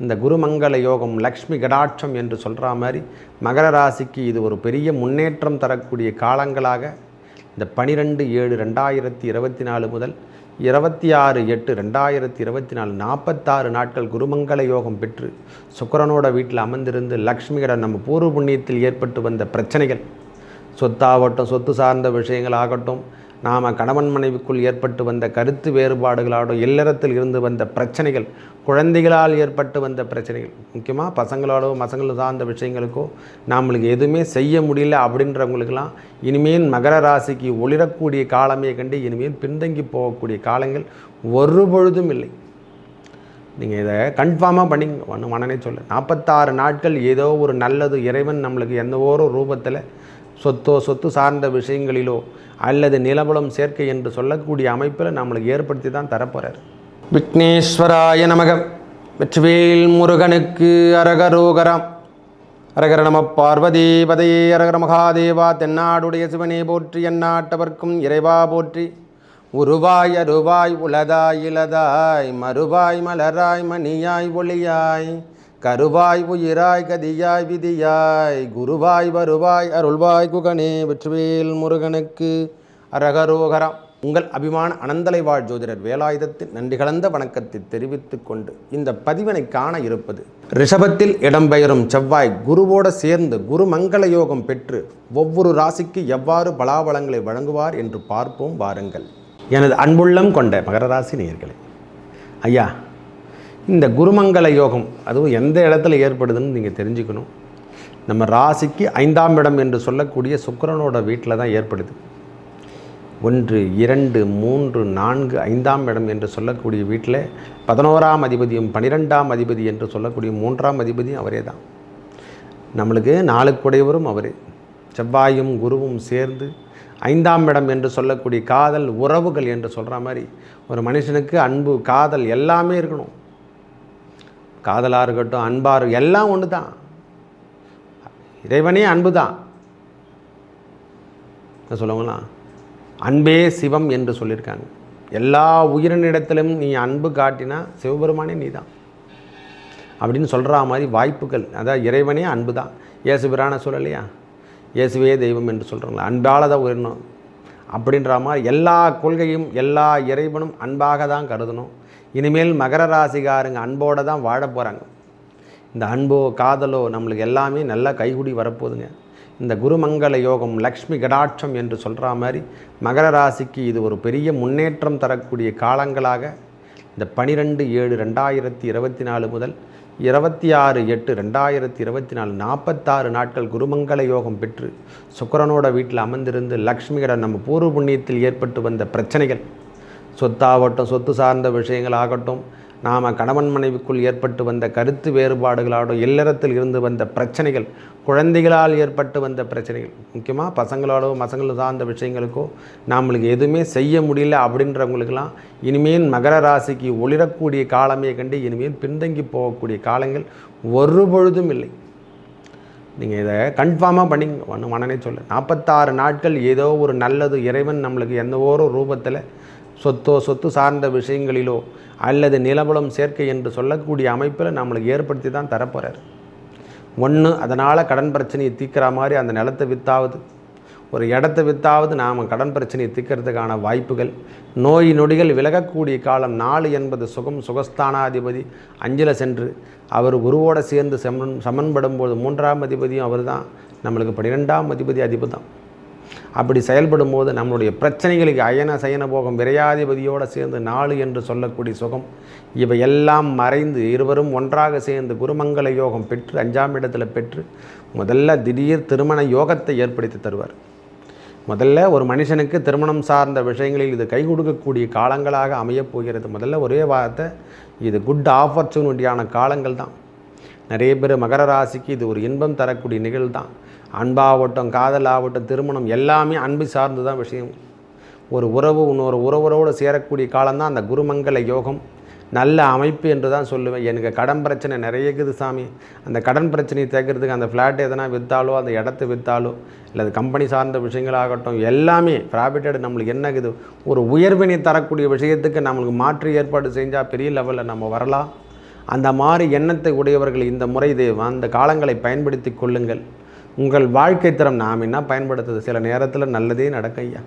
இந்த குருமங்கள யோகம் லக்ஷ்மி கடாட்சம் என்று சொல்கிற மாதிரி மகர ராசிக்கு இது ஒரு பெரிய முன்னேற்றம் தரக்கூடிய காலங்களாக இந்த பனிரெண்டு ஏழு ரெண்டாயிரத்தி இருபத்தி நாலு முதல் இருபத்தி ஆறு எட்டு ரெண்டாயிரத்தி இருபத்தி நாலு நாற்பத்தாறு நாட்கள் குருமங்கள யோகம் பெற்று சுக்கரனோட வீட்டில் அமர்ந்திருந்து லக்ஷ்மிகடன் நம்ம பூர்வ புண்ணியத்தில் ஏற்பட்டு வந்த பிரச்சனைகள் சொத்தாகட்டும் சொத்து சார்ந்த விஷயங்கள் ஆகட்டும் நாம் கணவன் மனைவிக்குள் ஏற்பட்டு வந்த கருத்து வேறுபாடுகளாலோ இல்லறத்தில் இருந்து வந்த பிரச்சனைகள் குழந்தைகளால் ஏற்பட்டு வந்த பிரச்சனைகள் முக்கியமாக பசங்களோடோ மசங்கள் சார்ந்த விஷயங்களுக்கோ நம்மளுக்கு எதுவுமே செய்ய முடியல அப்படின்றவங்களுக்கெல்லாம் இனிமேல் மகர ராசிக்கு ஒளிரக்கூடிய காலமே கண்டு இனிமேல் பின்தங்கி போகக்கூடிய காலங்கள் ஒரு பொழுதும் இல்லை. நீங்கள் இதை கன்ஃபார்மாக பண்ணி ஒன்று மனநே சொல்லு நாற்பத்தாறு நாட்கள் ஏதோ ஒரு நல்லது இறைவன் நம்மளுக்கு எந்த ஒரு ரூபத்தில் சொத்தோ சொத்து சார்ந்த விஷயங்களிலோ அல்லது நிலபலம் சேர்க்கை என்று சொல்லக்கூடிய அமைப்பில் நம்மளுக்கு ஏற்படுத்தி தான் தரப்போகிறார் விக்னேஸ்வராய நமக. வெற்றிவேல் முருகனுக்கு அரகரோகரம். அரகர நம பார்வதி பதையே அரகர மகாதேவா தென்னாடுடைய சிவனே போற்றி எந்நாட்டவர்க்கும் இறைவா போற்றி. உருவாய் அருவாய் உலதாய் இலதாய் மறுவாய் மலராய் மணியாய் ஒளியாய். கருவாய் உயிராய் கதியாய் விதியாய் குருவாய் வருவாய் அருள்வாய் குகனே வெற்றிவேல் முருகனுக்கு அரகரோகரம். உங்கள் அபிமான அனந்தலை வாழ் ஜோதிடர் வேலாயுதத்தின் நன்றி கலந்த வணக்கத்தை தெரிவித்துக் கொண்டு இந்த பதிவினை காண இருப்பது ரிஷபத்தில் இடம்பெயரும் செவ்வாய் குருவோடு சேர்ந்து குரு மங்கள யோகம் பெற்று ஒவ்வொரு ராசிக்கு எவ்வாறு பலாபலங்களை வழங்குவார் என்று பார்ப்போம் வாருங்கள். எனது அன்புள்ளம் கொண்ட மகர ராசி நேயர்களே ஐயா இந்த குருமங்கள யோகம் அதுவும் எந்த இடத்துல ஏற்படுதுன்னு நீங்கள் தெரிஞ்சுக்கணும். நம்ம ராசிக்கு ஐந்தாம் இடம் என்று சொல்லக்கூடிய சுக்கரனோட வீட்டில் தான் ஏற்படுது. ஒன்று இரண்டு மூன்று நான்கு ஐந்தாம் இடம் என்று சொல்லக்கூடிய வீட்டில் பதினோராம் அதிபதியும் பனிரெண்டாம் அதிபதி என்று சொல்லக்கூடிய மூன்றாம் அதிபதியும் அவரே தான். நம்மளுக்கு நாளுக்குடையவரும் அவரே. செவ்வாயும் குருவும் சேர்ந்து ஐந்தாம் இடம் என்று சொல்லக்கூடிய காதல் உறவுகள் என்று சொல்கிற மாதிரி ஒரு மனுஷனுக்கு அன்பு காதல் எல்லாமே இருக்கணும். காதலாக இருக்கட்டும் அன்பாக இருக்கட்டும் எல்லாம் ஒன்று தான் இறைவனே அன்பு தான் என்ன சொல்லுவாங்களா அன்பே சிவம் என்று சொல்லியிருக்காங்க. எல்லா உயிரினிடத்திலும் நீ அன்பு காட்டினா சிவபெருமானே நீ தான் அப்படின்னு சொல்கிற மாதிரி வாய்ப்புகள் அதான் இறைவனே அன்பு தான் இயேசு பிரான சொல்லலையா? இயேசுவே தெய்வம் என்று சொல்கிறாங்களா அன்பால் தான் உயரணும். அப்படின்ற மாதிரி எல்லா கொள்கையும் எல்லா இறைவனும் அன்பாக தான் கருதணும். இனிமேல் மகர ராசிகாரங்க அன்போடு தான் வாழ போகிறாங்க இந்த அன்போ காதலோ நம்மளுக்கு எல்லாமே நல்லா கைகுடி வரப்போகுதுங்க. இந்த குருமங்கள யோகம் லக்ஷ்மி கடாட்சம் என்று சொல்கிற மாதிரி மகர ராசிக்கு இது ஒரு பெரிய முன்னேற்றம் தரக்கூடிய காலங்களாக இந்த பனிரெண்டு ஏழு ரெண்டாயிரத்தி இருபத்தி நாலு முதல் இருபத்தி ஆறு எட்டு ரெண்டாயிரத்தி இருபத்தி நாலு நாற்பத்தாறு நாட்கள் குருமங்கள யோகம் பெற்று சுக்கரனோட வீட்டில் அமர்ந்திருந்து லக்ஷ்மிகடன் நம்ம பூர்வ புண்ணியத்தில் ஏற்பட்டு வந்த பிரச்சனைகள் சொத்தாகட்டும் சொத்து சார்ந்த விஷயங்கள் ஆகட்டும் நாம் கணவன் மனைவிக்குள் ஏற்பட்டு வந்த கருத்து வேறுபாடுகளாகட்டும் இல்லறத்தில் இருந்து வந்த பிரச்சனைகள் குழந்தைகளால் ஏற்பட்டு வந்த பிரச்சனைகள் முக்கியமாக பசங்களோடோ மசங்கள் சார்ந்த விஷயங்களுக்கோ நம்மளுக்கு எதுவுமே செய்ய முடியல அப்படின்றவங்களுக்கெல்லாம் இனிமேல் மகர ராசிக்கு ஒளிரக்கூடிய காலமே கண்டு இனிமேல் பின்தங்கி போகக்கூடிய காலங்கள் ஒரு பொழுதும் இல்லை. நீங்கள் இதை கன்ஃபார்மாக பண்ணிங்க ஒன்று மனநே சொல்லு நாற்பத்தாறு நாட்கள் ஏதோ ஒரு நல்லது இறைவன் நம்மளுக்கு எந்த ஒரு ரூபத்தில் சொத்தோ சொத்து சார்ந்த விஷயங்களிலோ அல்லது நிலபலம் சேர்க்கை என்று சொல்லக்கூடிய அமைப்பில் நம்மளுக்கு ஏற்படுத்தி தான் தரப்போகிறார் ஒன்று அதனால் கடன் பிரச்சனையை தீக்கிற மாதிரி அந்த நிலத்தை வித்தாவது. ஒரு இடத்த வித்தாவது நாம் கடன் பிரச்சனையை தீக்கிறதுக்கான வாய்ப்புகள். நோய் நொடிகள் விலகக்கூடிய காலம் நாலு என்பது சுகம் சுகஸ்தானாதிபதி அஞ்சில் சென்று அவர் குருவோடு சேர்ந்து சமன் சமன்படும் போது மூன்றாம் அதிபதியும் அவர் தான் நம்மளுக்கு பன்னிரெண்டாம் அதிபதி அதிபதி தான் அப்படி செயல்படும் போது நம்மளுடைய பிரச்சனைகளுக்கு அயன சயன போகம் விரையாதிபதியோடு சேர்ந்து நாலு என்று சொல்லக்கூடிய சுகம். இவை எல்லாம் மறைந்து இருவரும் ஒன்றாக சேர்ந்து குருமங்கள யோகம் பெற்று அஞ்சாம் இடத்துல பெற்று முதல்ல திடீர் திருமண யோகத்தை ஏற்படுத்தி தருவார். முதல்ல ஒரு மனுஷனுக்கு திருமணம் சார்ந்த விஷயங்களில் இது கை கொடுக்கக்கூடிய காலங்களாக அமையப் போகிறது. முதல்ல ஒரே வார்த்தை இது குட் ஆப்பர்ச்சுனிட்டியான காலங்கள் தான். நிறைய பேர் மகர ராசிக்கு இது ஒரு இன்பம் தரக்கூடிய நிகழ்வு தான். அன்பாகட்டும் காதலாகட்டும் திருமணம் எல்லாமே அன்பு சார்ந்து தான் விஷயம். ஒரு உறவு இன்னொரு உறவுறவோடு சேரக்கூடிய காலம்தான் அந்த குருமங்கல யோகம். நல்ல அமைப்பு என்று தான் சொல்லுவேன். எனக்கு கடன் பிரச்சனை நிறைய இருக்குது சாமி. அந்த கடன் பிரச்சனையை தேக்கிறதுக்கு அந்த ஃப்ளாட் எதனா விற்றாலோ அந்த இடத்த விற்றாலோ இல்லை அது கம்பெனி சார்ந்த விஷயங்களாகட்டும் எல்லாமே ப்ராஃபிட்டட் நம்மளுக்கு என்ன இருக்குது? ஒரு உயர்வினை தரக்கூடிய விஷயத்துக்கு நம்மளுக்கு மாற்று ஏற்பாடு செஞ்சால் பெரிய லெவலில் நம்ம வரலாம். அந்த மாதிரி எண்ணத்தை உடையவர்கள் இந்த முறை இது அந்த காலங்களை பயன்படுத்தி கொள்ளுங்கள். உங்கள் வாழ்க்கை தரம் நாம் என்ன பயன்படுத்துது? சில நேரத்தில் நல்லதே நடக்கும் ஐயா.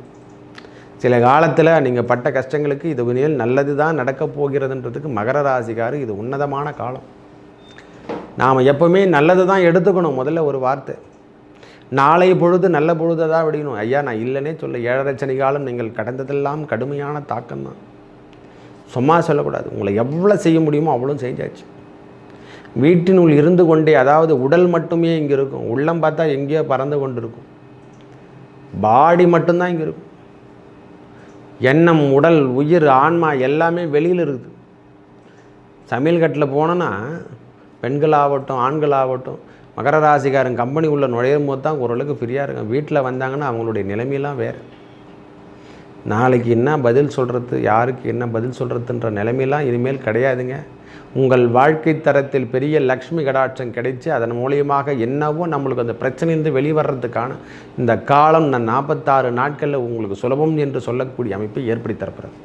சில காலத்தில் நீங்கள் பட்ட கஷ்டங்களுக்கு இது உண்மையில் நல்லது தான் நடக்கப் போகிறதுன்றதுக்கு மகர ராசிக்காரு இது உன்னதமான காலம். நாம் எப்போவுமே நல்லது தான் எடுத்துக்கணும் முதல்ல ஒரு வார்த்தை. நாளை பொழுது நல்ல பொழுதை தான் விடணும் ஐயா நான் இல்லைன்னே சொல்ல ஏழரை சனி காலம் நீங்கள் கடந்ததெல்லாம் கடுமையான தாக்கம் தான் சும்மா சொல்லக்கூடாது. உங்களை எவ்வளோ செய்ய முடியுமோ அவ்வளோ செஞ்சாச்சு. வீட்டினுள் இருந்து கொண்டே அதாவது உடல் மட்டுமே இங்கே இருக்கும். உள்ளம் பார்த்தா எங்கேயோ பறந்து கொண்டு இருக்கும் பாடி மட்டும்தான் இங்கே இருக்கும். எண்ணம் உடல் உயிர் ஆன்மா எல்லாமே வெளியில் இருக்குது. சமையல் கட்டில் போனோன்னா பெண்களாகட்டும் ஆண்களாகட்டும் மகர ராசிக்காரன் கம்பெனி உள்ள நுழையும் போது தான் ஓரளவுக்கு ஃப்ரீயாக இருக்கும் வீட்டில் வந்தாங்கன்னா அவங்களுடைய நிலைமையெல்லாம் வேறு. நாளைக்கு என்ன பதில் சொல்கிறது யாருக்கு என்ன பதில் சொல்கிறதுன்ற நிலைமையெல்லாம் இனிமேல் கிடையாதுங்க. உங்கள் வாழ்க்கை தரத்தில் பெரிய லக்ஷ்மி கடாட்சம் கிடைச்சி அதன் மூலியமாக என்னவோ நம்மளுக்கு அந்த பிரச்சனையிலிருந்து வெளிவர்றதுக்கான இந்த காலம் நான் நாற்பத்தாறு நாட்களில் உங்களுக்கு சுலபம் என்று சொல்லக்கூடிய அமைப்பை ஏற்படுத்தி தரப்படுறது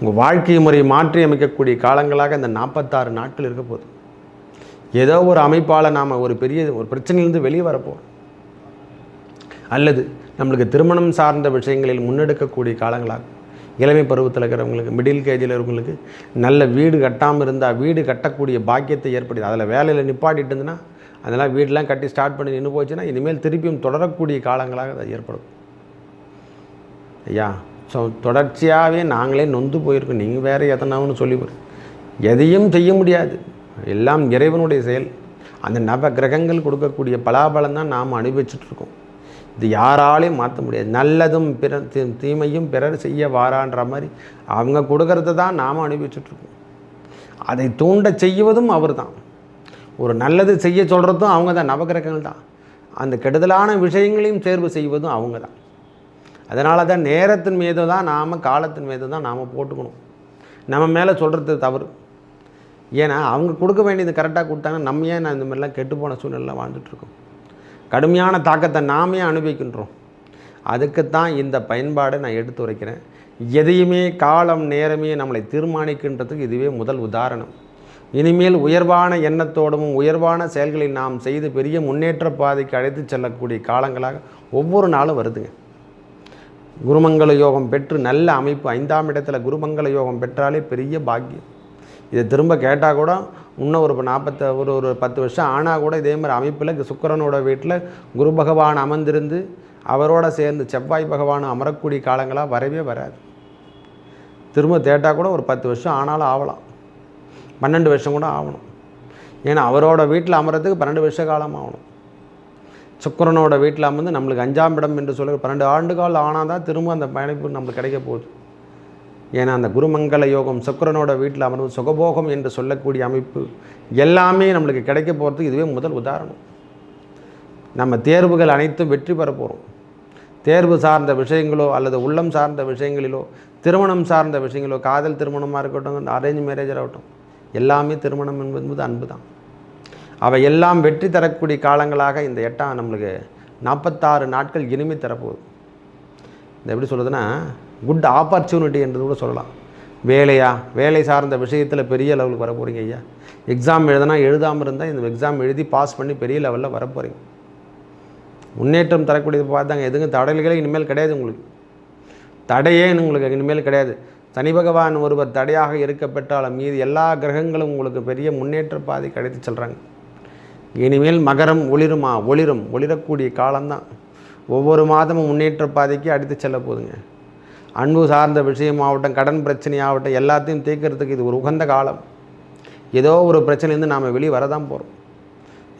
உங்கள் வாழ்க்கை முறையை மாற்றி அமைக்கக்கூடிய காலங்களாக இந்த நாற்பத்தாறு நாட்கள் இருக்க போகுது. ஏதோ ஒரு அமைப்பால் நாம் ஒரு பெரிய ஒரு பிரச்சனையிலிருந்து வெளியே வரப்போம் அல்லது நம்மளுக்கு திருமணம் சார்ந்த விஷயங்களில் முன்னெடுக்கக்கூடிய காலங்களாகும் இளமை பருவத்தில் இருக்கிறவங்களுக்கு மிடில் கேஜில் இருக்கிறவங்களுக்கு நல்ல வீடு கட்டாமல் இருந்தால் வீடு கட்டக்கூடிய பாக்கியத்தை ஏற்படுது. அதில் வேலையில் நிப்பாட்டிட்டு இருந்துன்னா அதெல்லாம் வீடெலாம் கட்டி ஸ்டார்ட் பண்ணி நின்று போச்சுன்னா இனிமேல் திருப்பியும் தொடரக்கூடிய காலங்களாக அது ஏற்படும். ஐயா ஸோ தொடர்ச்சியாகவே நாங்களே நொந்து போயிருக்கோம். நீங்கள் வேறு எதனாவும் சொல்லி எதையும் செய்ய முடியாது. எல்லாம் இறைவனுடைய செயல். அந்த நவ கிரகங்கள் கொடுக்கக்கூடிய பலாபலம் தான் நாம் அனுபவிச்சுட்ருக்கோம் இது யாராலையும் மாற்ற முடியாது. நல்லதும் பிற தீ- தீமையும் பிறர் செய்ய வாரான்ற மாதிரி அவங்க கொடுக்கறத தான் நாம் அனுபவிச்சுட்ருக்கோம். அதை தூண்ட செய்வதும் அவர் தான் ஒரு நல்லது செய்ய சொல்கிறதும் அவங்க தான் நவகிரகங்கள் தான். அந்த கெடுதலான விஷயங்களையும் தேர்வு செய்வதும் அவங்க தான். அதனால தான் நேரத்தின் மீது தான் நாம் காலத்தின் மீது தான் நாம் போட்டுக்கணும். நம்ம மேலே சொல்கிறது தவறு. ஏன்னா அவங்க கொடுக்க வேண்டியது கரெக்டாக கொடுத்தாங்கன்னா நம்ம ஏன் நான் இந்த மாதிரிலாம் கெட்டுப்போன சூழ்நிலை வாழ்ந்துட்டுருக்கோம் கடுமையான தாக்கத்தை நாமே அனுபவிக்கின்றோம். அதுக்குத்தான் இந்த பயன்பாடை நான் எடுத்து உரைக்கிறேன். எதையுமே காலம் நேரமே நம்மளை தீர்மானிக்கின்றதுக்கு இதுவே முதல் உதாரணம். இனிமேல் உயர்வான எண்ணத்தோடும் உயர்வான செயல்களை நாம் செய்து பெரிய முன்னேற்ற பாதைக்கு அழைத்து செல்லக்கூடிய காலங்களாக ஒவ்வொரு நாளும் வருதுங்க. குருமங்கள யோகம் பெற்று நல்ல அமைப்பு ஐந்தாம் இடத்துல குருமங்கள யோகம் பெற்றாலே பெரிய பாக்கியம். இதை திரும்ப கேட்டால் கூட இன்னும் ஒரு நாற்பத்த ஒரு ஒரு பத்து வருஷம் ஆனால் கூட இதே மாதிரி அமைப்பில் சுக்கிரனோட வீட்டில் குரு பகவான் அமர்ந்திருந்து அவரோட சேர்ந்து செவ்வாய் பகவான் அமரக்கூடிய காலங்களாக வரவே வராது. திரும்ப தேட்டால் கூட ஒரு பத்து வருஷம் ஆனாலும் ஆகலாம் பன்னெண்டு வருஷம் கூட ஆகணும். ஏன்னா அவரோட வீட்டில் அமரத்துக்கு பன்னெண்டு வருஷ காலம் ஆகணும். சுக்கரனோட வீட்டில் அமர்ந்து நம்மளுக்கு அஞ்சாம் இடம் என்று சொல்ல பன்னெண்டு ஆண்டு காலம் ஆனால் தான் திரும்ப அந்த பயணிப்பு நம்மளுக்கு கிடைக்க போகுது. ஏன்னா அந்த குருமங்கள யோகம் சுக்கிரனோட வீட்டில் அமர்வு சுகபோகம் என்று சொல்லக்கூடிய அமைப்பு எல்லாமே நம்மளுக்கு கிடைக்க போகிறதுக்கு இதுவே முதல் உதாரணம். நம்ம தேர்வுகள் அனைத்தும் வெற்றி பெற போகிறோம் தேர்வு சார்ந்த விஷயங்களோ அல்லது உள்ளம் சார்ந்த விஷயங்களிலோ திருமணம் சார்ந்த விஷயங்களோ காதல் திருமணமாக இருக்கட்டும் அரேஞ்ச் மேரேஜ் ஆகட்டும் எல்லாமே திருமணம் என்பது அன்பு தான் அவை எல்லாம் வெற்றி தரக்கூடிய காலங்களாக இந்த எட்டாம் நம்மளுக்கு நாற்பத்தாறு நாட்கள் இனிமை தரப்போகுது. இந்த எப்படி சொல்கிறதுன்னா குட் ஆப்பர்ச்சுனிட்டி என்று கூட சொல்லலாம். வேலையா? வேலை சார்ந்த விஷயத்தில் பெரிய லெவலுக்கு வர போகிறீங்க ஐயா. எக்ஸாம் எழுதுனா எழுதாமல் இருந்தால் இந்த எக்ஸாம் எழுதி பாஸ் பண்ணி பெரிய லெவலில் வர போகிறீங்க முன்னேற்றம் தரக்கூடியது பார்த்தாங்க. எதுங்க? தடைகளே இனிமேல் கிடையாது உங்களுக்கு. தடையே உங்களுக்கு இனிமேல் கிடையாது. சனி பகவான் ஒருவர் தடையாக இருக்கப்பட்டாலும் மீது எல்லா கிரகங்களும் உங்களுக்கு பெரிய முன்னேற்ற பாதை கிடைத்து செல்கிறாங்க இனிமேல் மகரம் ஒளிருமா? ஒளிரும். ஒளிரக்கூடிய காலம்தான். ஒவ்வொரு மாதமும் முன்னேற்ற பாதைக்கு அடித்து செல்ல போகுதுங்க. அன்பு சார்ந்த விஷயமாகட்டும் கடன் பிரச்சனையாகட்டும் எல்லாத்தையும் தீர்க்கறதுக்கு இது ஒரு உகந்த காலம். ஏதோ ஒரு பிரச்சனைலேருந்து நாம் வெளியே வரதான் போகிறோம்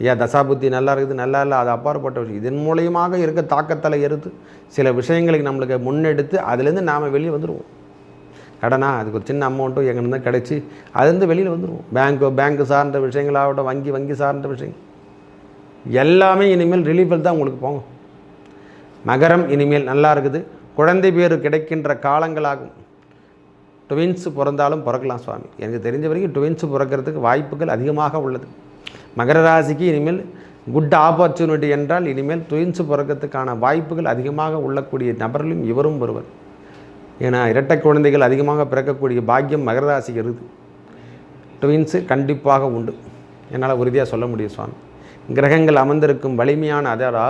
ஐயா தசாபுத்தி நல்லா இருக்குது நல்லா இல்லை அது அப்பாற்பட்ட விஷயம். இதன் மூலியமாக இருக்க தாக்கத்தில் எடுத்து சில விஷயங்களுக்கு நம்மளுக்கு முன்னெடுத்து அதுலேருந்து நாம் வெளியே வந்துடுவோம் கடனா அதுக்கு ஒரு சின்ன அமௌண்ட்டும் எங்கேருந்து கிடச்சி அதுலேருந்து வெளியில் வந்துடுவோம் பேங்க்கு பேங்க்கு சார்ந்த விஷயங்களாகட்டும் வங்கி வங்கி சார்ந்த விஷயங்கள் எல்லாமே இனிமேல் ரிலீஃபில் தான் உங்களுக்கு போகும். மகரம் இனிமேல் நல்லா இருக்குது. குழந்தை பேர் கிடைக்கின்ற காலங்களாகும். டுவின்ஸு பிறந்தாலும் பிறக்கலாம் சுவாமி. எனக்கு தெரிஞ்ச வரைக்கும் டுவின்ஸு பிறக்கிறதுக்கு வாய்ப்புகள் அதிகமாக உள்ளது. மகர ராசிக்கு இனிமேல் குட் ஆப்பர்ச்சுனிட்டி என்றால் இனிமேல் ட்வின்ஸ் பிறக்கிறதுக்கான வாய்ப்புகள் அதிகமாக உள்ளக்கூடிய நபர்களும் இவரும் ஒருவர். ஏன்னா இரட்டை குழந்தைகள் அதிகமாக பிறக்கக்கூடிய பாக்கியம் மகர ராசிக்கு இருக்குது. ட்வின்ஸு கண்டிப்பாக உண்டு. என்னால் உறுதியாக சொல்ல முடியும் சுவாமி. கிரகங்கள் அமர்ந்திருக்கும் வலிமையான அதரா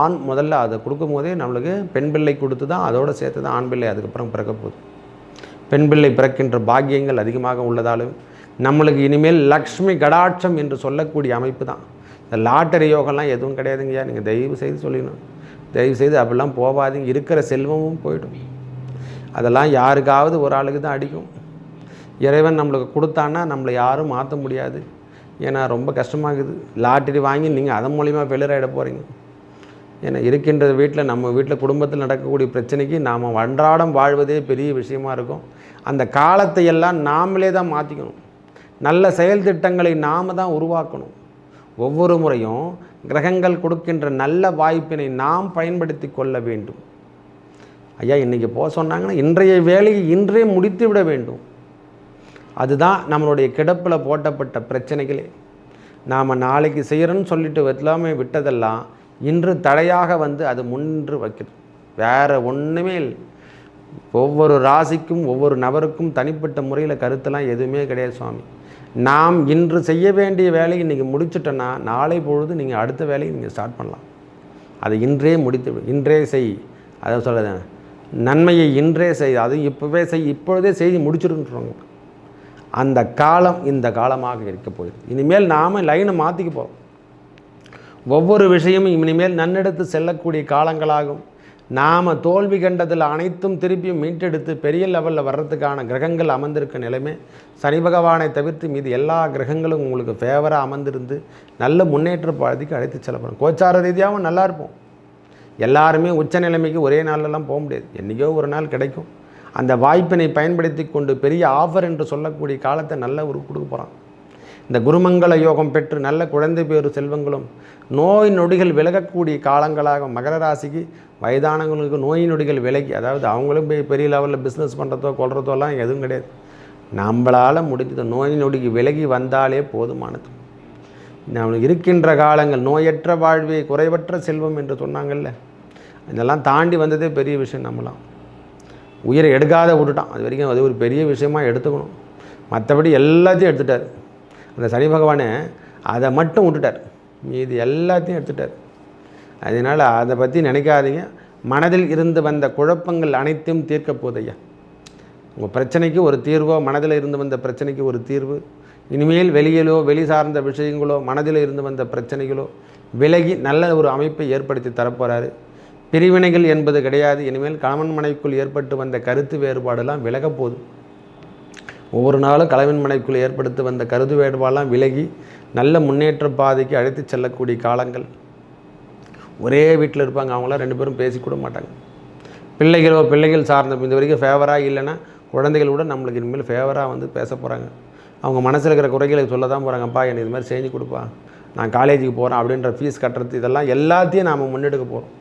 ஆண் முதல்ல அதை கொடுக்கும் போதே நம்மளுக்கு பெண் பிள்ளை கொடுத்து தான் அதோடு சேர்த்து தான் ஆண் பிள்ளை அதுக்கப்புறம் பிறக்க போகுது. பெண் பிள்ளை பிறக்கின்ற பாக்கியங்கள் அதிகமாக உள்ளதாலும் நம்மளுக்கு இனிமேல் லக்ஷ்மி கடாட்சம் என்று சொல்லக்கூடிய அமைப்பு தான். இந்த லாட்டரி யோகம்லாம் எதுவும் கிடையாதுங்கய்யா. நீங்கள் தயவு செய்து சொல்லிடணும். தயவு செய்து அப்படிலாம் போகாதீங்க இருக்கிற செல்வமும் போயிடும். அதெல்லாம் யாருக்காவது ஒரு ஆளுக்கு தான் அடிக்கும். இறைவன் நம்மளுக்கு கொடுத்தான்னா நம்மளை யாரும் மாற்ற முடியாது. ஏன்னா ரொம்ப கஷ்டமாகுது. லாட்டரி வாங்கி நீங்கள் அதன் மூலிமா ஃபெயிலியர் போகிறீங்க ஏன்னா இருக்கின்ற வீட்டில் நம்ம வீட்டில் குடும்பத்தில் நடக்கக்கூடிய பிரச்சனைக்கு நாம் அன்றாடம் வாழ்வதே பெரிய விஷயமா இருக்கும். அந்த காலத்தை எல்லாம் நாமளே தான் மாற்றிக்கணும் நல்ல செயல் திட்டங்களை நாம் தான் உருவாக்கணும். ஒவ்வொரு முறையும் கிரகங்கள் கொடுக்கின்ற நல்ல வாய்ப்பினை நாம் பயன்படுத்தி கொள்ள வேண்டும். ஐயா இன்றைக்கி போக சொன்னாங்கன்னா இன்றைய வேலையை இன்றே முடித்து விட வேண்டும். அதுதான் நம்மளுடைய கிடப்பில் போட்டப்பட்ட பிரச்சனைகளே. நாம் நாளைக்கு செய்கிறோன்னு சொல்லிட்டு எல்லாமே விட்டதெல்லாம் இன்று தடையாக வந்து அது முன்று வைக்கிறது வேறு ஒன்றுமே இல்லை. ஒவ்வொரு ராசிக்கும் ஒவ்வொரு நபருக்கும் தனிப்பட்ட முறையில் கருத்தெல்லாம் எதுவுமே கிடையாது சுவாமி. நாம் இன்று செய்ய வேண்டிய வேலையை இன்றைக்கி முடிச்சிட்டோன்னா நாளை பொழுது நீங்கள் அடுத்த வேலையை நீங்கள் ஸ்டார்ட் பண்ணலாம். அதை இன்றே முடித்து இன்றே செய். அதை சொல்லுது நன்மையை இன்றே செய். அது இப்போவே செய். இப்பொழுதே செய்து முடிச்சிடுன்றவங்க அந்த காலம் இந்த காலமாக இருக்க போகுது. இனிமேல் நாம் லைனை மாற்றிக்க போகிறோம் ஒவ்வொரு விஷயமும் இனிமேல் நன்னெடுத்து செல்லக்கூடிய காலங்களாகும். நாம் தோல்வி கண்டதில் அனைத்தும் திருப்பியும் மீட்டெடுத்து பெரிய லெவலில் வர்றதுக்கான கிரகங்கள் அமர்ந்திருக்க நிலைமை சனி பகவானை தவிர்த்து மீது எல்லா கிரகங்களும் உங்களுக்கு ஃபேவராக அமர்ந்திருந்து நல்ல முன்னேற்ற பாதிக்கு அழைத்து செல்லப்படும். கோச்சார ரீதியாகவும் நல்லா இருப்போம். எல்லாருமே உச்ச நிலைமைக்கு ஒரே நாளெல்லாம் போக முடியாது. என்றைக்கோ ஒரு நாள் கிடைக்கும். அந்த வாய்ப்பினை பயன்படுத்தி கொண்டு பெரிய ஆஃபர் என்று சொல்லக்கூடிய காலத்தை நல்ல ஒரு கொடுக்க போகிறான் இந்த குருமங்கள யோகம் பெற்று நல்ல குழந்தை பேறு செல்வங்களும் நோய் நொடிகள் விலகக்கூடிய காலங்களாக மகர ராசிக்கு வயதானவங்களுக்கு நோய் நொடிகள் விலகி அதாவது அவங்களும் போய் பெரிய லெவலில் பிஸ்னஸ் பண்ணுறதோ கொள்றதோலாம் எதுவும் கிடையாது. நம்மளால் முடிஞ்சது நோய் நொடிக்கு விலகி வந்தாலே போதுமானது. நம்ம இருக்கின்ற காலங்கள் நோயற்ற வாழ்வே குறைவற்ற செல்வம் என்று சொன்னாங்கல்ல. இதெல்லாம் தாண்டி வந்ததே பெரிய விஷயம் நம்மளாம். உயிரை எடுக்காத விட்டுட்டான். அது வரைக்கும் அது ஒரு பெரிய விஷயமா எடுத்துக்கணும். மற்றபடி எல்லாத்தையும் எடுத்துட்டார். அந்த சனி பகவானே அதை மட்டும் விட்டுட்டார். மீதி எல்லாத்தையும் எடுத்துட்டார். அதனால் அதை பற்றி நினைக்காதீங்க. மனதில் இருந்து வந்த குழப்பங்கள் அனைத்தையும் தீர்க்க போதையா உங்கள் பிரச்சனைக்கு ஒரு தீர்வோ மனதில் இருந்து வந்த பிரச்சனைக்கு ஒரு தீர்வு. இனிமேல் வெளியிலோ வெளி சார்ந்த விஷயங்களோ மனதில் இருந்து வந்த பிரச்சனைகளோ விலகி நல்ல ஒரு அமைப்பை ஏற்படுத்தி தரப்போகிறாரு பிரிவினைகள் என்பது கிடையாது. இனிமேல் கணவன் மனைவிக்குள் ஏற்பட்டு வந்த கருத்து வேறுபாடெல்லாம் விலகப்போகுது ஒவ்வொரு நாளும் கணவன் மனைவிக்குள் ஏற்படுத்தி வந்த கருது வேறுபாடெல்லாம் விலகி நல்ல முன்னேற்ற பாதைக்கு அழைத்து செல்லக்கூடிய காலங்கள். ஒரே வீட்டில் இருப்பாங்க அவங்களாம் ரெண்டு பேரும் பேசிக்கூட மாட்டாங்க. பிள்ளைகளோ பிள்ளைகள் சார்ந்த இந்த வரைக்கும் ஃபேவராக இல்லைன்னா குழந்தைகள் கூட நம்மளுக்கு இனிமேல் ஃபேவராக வந்து பேச போகிறாங்க அவங்க மனசில் இருக்கிற குறைகளை சொல்ல தான் போகிறாங்கப்பா எனக்கு இது மாதிரி செஞ்சு கொடுப்பா. நான் காலேஜுக்கு போகிறேன் அப்படின்ற ஃபீஸ் கட்டுறது இதெல்லாம் எல்லாத்தையும் நாம் முன்னெடுக்க போகிறோம்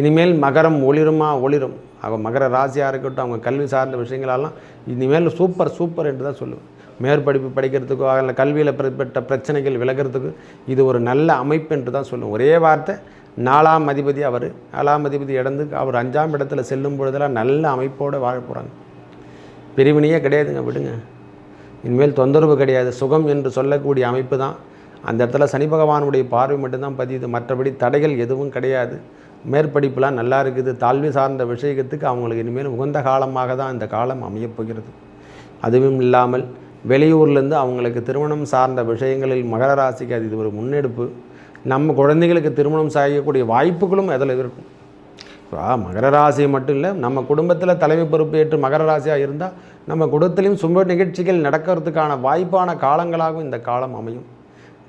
இனிமேல் மகரம் ஒளிருமா ஒளிரும். அவங்க மகர ராசியாக இருக்கட்டும் அவங்க கல்வி சார்ந்த விஷயங்களெல்லாம் இனிமேல் சூப்பர் சூப்பர் என்று தான் சொல்லுவேன். மேற்படிப்பு படிக்கிறதுக்கோ அதில் கல்வியில் பெற்ற பிரச்சனைகள் விலகிறதுக்கு இது ஒரு நல்ல அமைப்பு என்று தான் சொல்லுவேன். ஒரே வார்த்தை நாலாம் அதிபதி அவர். நாலாம் அதிபதி இடந்து அவர் அஞ்சாம் இடத்துல செல்லும் பொழுதெல்லாம் நல்ல அமைப்போடு வாழ போகிறாங்க பிரிவினையே கிடையாதுங்க விடுங்க. இனிமேல் தொந்தரவு கிடையாது. சுகம் என்று சொல்லக்கூடிய அமைப்பு தான். அந்த இடத்துல சனி பகவானுடைய பார்வை மட்டும்தான் பதியுது. மற்றபடி தடைகள் எதுவும் கிடையாது. மேற்படிப்புலாம் நல்லா இருக்குது. தாழ்வு சார்ந்த விஷயத்துக்கு அவங்களுக்கு இனிமேல் உகந்த காலமாக தான் இந்த காலம் அமையப்போகிறது அதுவும் இல்லாமல் வெளியூர்லேருந்து அவங்களுக்கு திருமணம் சார்ந்த விஷயங்களில் மகர ராசிக்கு அது இது ஒரு முன்னெடுப்பு. நம்ம குழந்தைகளுக்கு திருமணம் செய்யக்கூடிய வாய்ப்புகளும் அதில் இருக்கும். மகர ராசி மட்டும் இல்லை நம்ம குடும்பத்தில் தலைமை பொறுப்பேற்று மகர ராசியாக இருந்தால் நம்ம குடும்பத்திலையும் சும்ப நிகழ்ச்சிகள் நடக்கிறதுக்கான வாய்ப்பான காலங்களாகவும் இந்த காலம் அமையும்.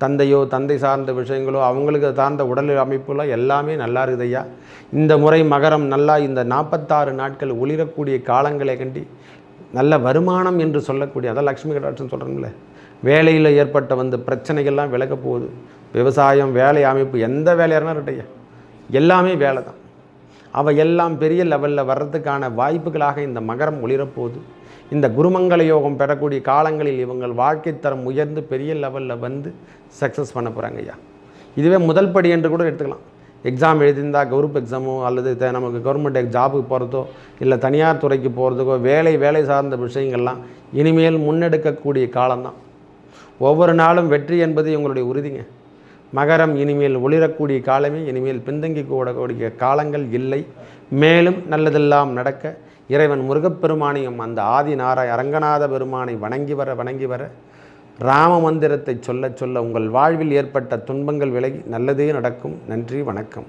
தந்தையோ தந்தை சார்ந்த விஷயங்களோ அவங்களுக்கு சார்ந்த உடல் அமைப்புலாம் எல்லாமே நல்லா இருக்குது ஐயா. இந்த முறை மகரம் நல்லா இந்த நாற்பத்தாறு நாட்கள் ஒளிரக்கூடிய காலங்களை கண்டி நல்ல வருமானம் என்று சொல்லக்கூடிய அதான் லக்ஷ்மி கடாட்சம் சொல்கிறோம்ல வேலையில் ஏற்பட்ட வந்து பிரச்சனைகள்லாம் விலக போகுது. விவசாயம் வேலை அமைப்பு எந்த வேலையாக இருக்கட்டையா எல்லாமே வேலை தான் அவை எல்லாம் பெரிய லெவலில் வர்றதுக்கான வாய்ப்புகளாக இந்த மகரம் ஒளிரப்போகுது இந்த குருமங்கள யோகம் பெறக்கூடிய காலங்களில் இவங்கள் வாழ்க்கை தரம் உயர்ந்து பெரிய லெவலில் வந்து சக்ஸஸ் பண்ண போகிறாங்க ஐயா. இதுவே முதல் படி என்று கூட எடுத்துக்கலாம். எக்ஸாம் எழுதியிருந்தா குரூப் எக்ஸாமோ அல்லது நமக்கு கவர்மெண்ட் ஜாபுக்கு போகிறதோ இல்லை தனியார் துறைக்கு போகிறதுக்கோ வேலை வேலை சார்ந்த விஷயங்கள்லாம் இனிமேல் முன்னெடுக்கக்கூடிய காலம்தான். ஒவ்வொரு நாளும் வெற்றி என்பது உங்களுடைய உறுதிங்க. மகரம் இனிமேல் ஒளிரக்கூடிய காலமே இனிமேல் பின்தங்கி கூடக்கூடிய காலங்கள் இல்லை. மேலும் நல்லதெல்லாம் நடக்க இறைவன் முருகப்பெருமானையும் அந்த ஆதி நாராய அரங்கநாத பெருமானை வணங்கி வர வணங்கி வர ராம மந்திரத்தை சொல்ல சொல்ல உங்கள் வாழ்வில் ஏற்பட்ட துன்பங்கள் விலகி நல்லதே நடக்கும். நன்றி வணக்கம்.